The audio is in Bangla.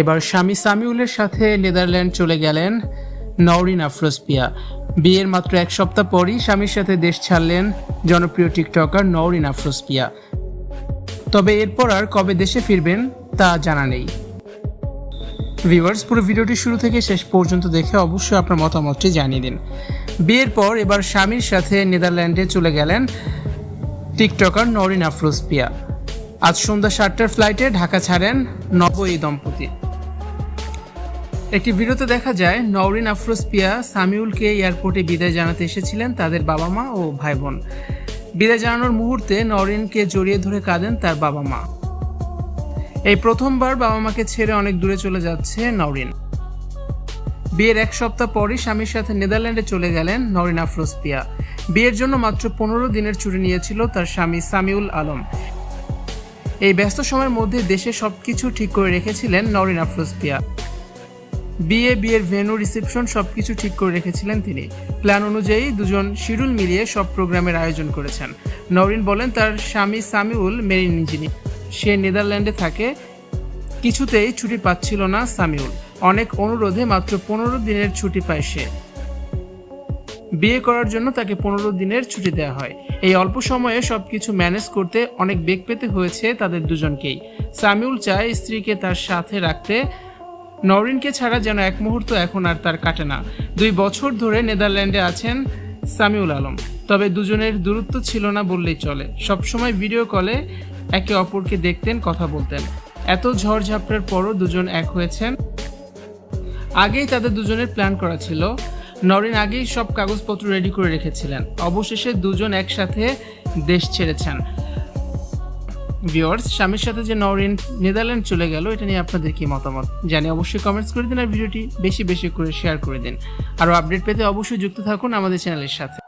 এবার স্বামী সামিউলের সাথে নেদারল্যান্ড চলে গেলেন নওরিন আফরোজপিয়া বিয়ের মাত্র এক সপ্তাহ পরই স্বামীর সাথে দেশ ছাড়লেন জনপ্রিয় টিকটকার নওরিন আফরোজপিয়া তবে এরপর আর কবে দেশে ফিরবেন তা জানা নেই। ভিউয়ার্স, পুরো ভিডিওটি শুরু থেকে শেষ পর্যন্ত দেখে অবশ্যই আপনার মতামতটি জানিয়ে দিন। বিয়ের পর এবার স্বামীর সাথে নেদারল্যান্ডে চলে গেলেন টিকটকার নরিন আফরোজ পিয়া আজ সন্ধ্যা সাতটার ফ্লাইটে ঢাকা ছাড়েন নব এই দম্পতি। একটি ভিডিওতে দেখা যায়, নওরিন আফরোজ পিয়া সামিউলকে এয়ারপোর্টে বিদায় জানাতে এসেছিলেন তাদের বাবা মা ও ভাই বোন বিদায় জানানোর মুহূর্তে নওরিনকে জড়িয়ে ধরে কাঁদেন তার বাবা মা এই প্রথমবার বাবা মাকে ছেড়ে অনেক দূরে চলে যাচ্ছে নওরিন। বিয়ের এক সপ্তাহ পরই স্বামীর সাথে নেদারল্যান্ডে চলে গেলেন নরিন আফরোজ পিয়া বিয়ের জন্য মাত্র পনেরো দিনের ছুটি নিয়েছিল তার স্বামী সামিউল আলম। এই ব্যস্ত সময়ের মধ্যে দেশে সবকিছু ঠিক করে রেখেছিলেন নরিন আফরোজ পিয়া বিয়ে বিয়ের ভেন্যু রিসেপশন সবকিছু ঠিক করে রেখেছিলেন তিনি। প্ল্যান অনুযায়ী দুজন শিডিউল মিলিয়ে সব প্রোগ্রামের আয়োজন করেছেন। নরিন বলেন, তার স্বামী সামিউল মেরিন ইঞ্জিনিয়ার। সে নেদারল্যান্ডে থাকে। কিছুতেই ছুটি পাচ্ছিল না সামিউল। অনেক অনুরোধে মাত্র পনেরো দিনের ছুটি পায় সে। বিয়ে করার জন্য তাকে পনেরো দিনের ছুটি দেওয়া হয়। এই অল্প সময়ে সবকিছু ম্যানেজ করতে অনেক বেগ পেতে হয়েছে তাদের দুজনকেই। সামিউল চায় স্ত্রীকে তার সাথে রাখতে। নরিনকে ছাড়া যেন এক মুহূর্ত এখন আর তার কাটে না। দুই বছর ধরে নেদারল্যান্ডে আছেন সামিউল আলম। তবে দুজনের দূরত্ব ছিল না বললেই চলে। সবসময় ভিডিও কলে একে অপরকে দেখতেন, কথা বলতেন। এত ঝড়ঝাপটার পরও দুজন এক হয়েছেন। আগেই তাদের দুজনের প্ল্যান করা ছিল। নরিন আগেই সব কাগজপত্র রেডি করে রেখেছিলেন। অবশেষে দুজন একসাথে দেশ ছেড়েছেন। ভিওর্স স্বামীর সাথে যে নরিন নেদারল্যান্ড চলে গেল, এটা নিয়ে আপনাদের কি মতামত জানি অবশ্যই কমেন্টস করে দিন আর ভিডিওটি বেশি বেশি করে শেয়ার করে দিন। আরও আপডেট পেতে অবশ্যই যুক্ত থাকুন আমাদের চ্যানেলের সাথে।